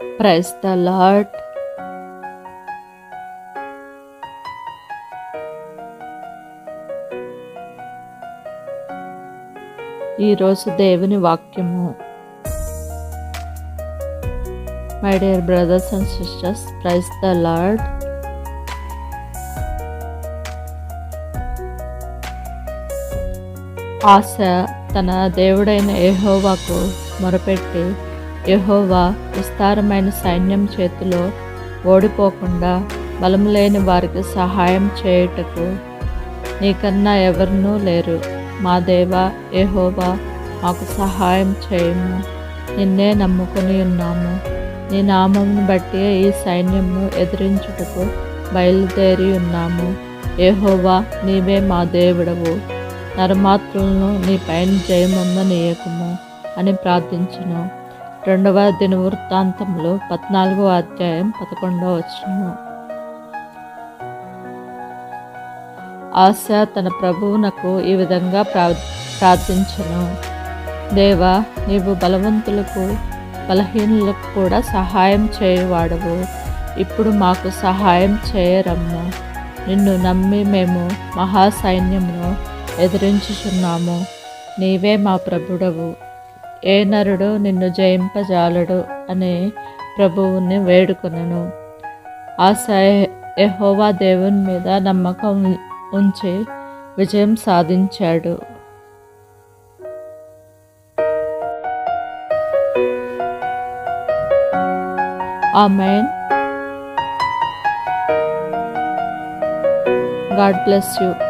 Price the lord ఈరోజు దేవుని వాక్యము. My dear brothers and sisters praise the lord ఆశ తన దేవుడైన ఏహోవాకు మొరపెట్టి యహోవా విస్తారమైన సైన్యం చేతిలో ఓడిపోకుండా బలం లేని వారికి సహాయం చేయుటకు నీకన్నా ఎవరినూ లేరు. మా దేవ యహోవా మాకు సహాయం చేయము. నిన్నే నమ్ముకొని ఉన్నాము. నీ నామమును బట్టి ఈ సైన్యము ఎదిరించుటకు బయలుదేరి ఉన్నాము. ఏహోవా నీవే మా దేవుడవు. నరమాత్రులను నీ పైన జయమొందనీయకము అని ప్రార్థించును. రెండవ దినవృత్తాంతంలో పద్నాలుగో అధ్యాయం పదకొండవ వచనము. ఆశ తన ప్రభువునకు ఈ విధంగా ప్రార్థించను. దేవా నీవు బలవంతులకు బలహీనులకు కూడా సహాయం చేయువాడవు. ఇప్పుడు మాకు సహాయం చేయరమ్ము. నిన్ను నమ్మి మేము మహాసైన్యమును ఎదిరించుచున్నాము. నీవే మా ప్రభుడవు. ఏ నరుడు నిన్ను జయింపజాలడు అని ప్రభువుని వేడుకొనను. ఆశ ఎహోవా దేవుని మీద నమ్మకం ఉంచి విజయం సాధించాడు. ఆమెన్. God bless you.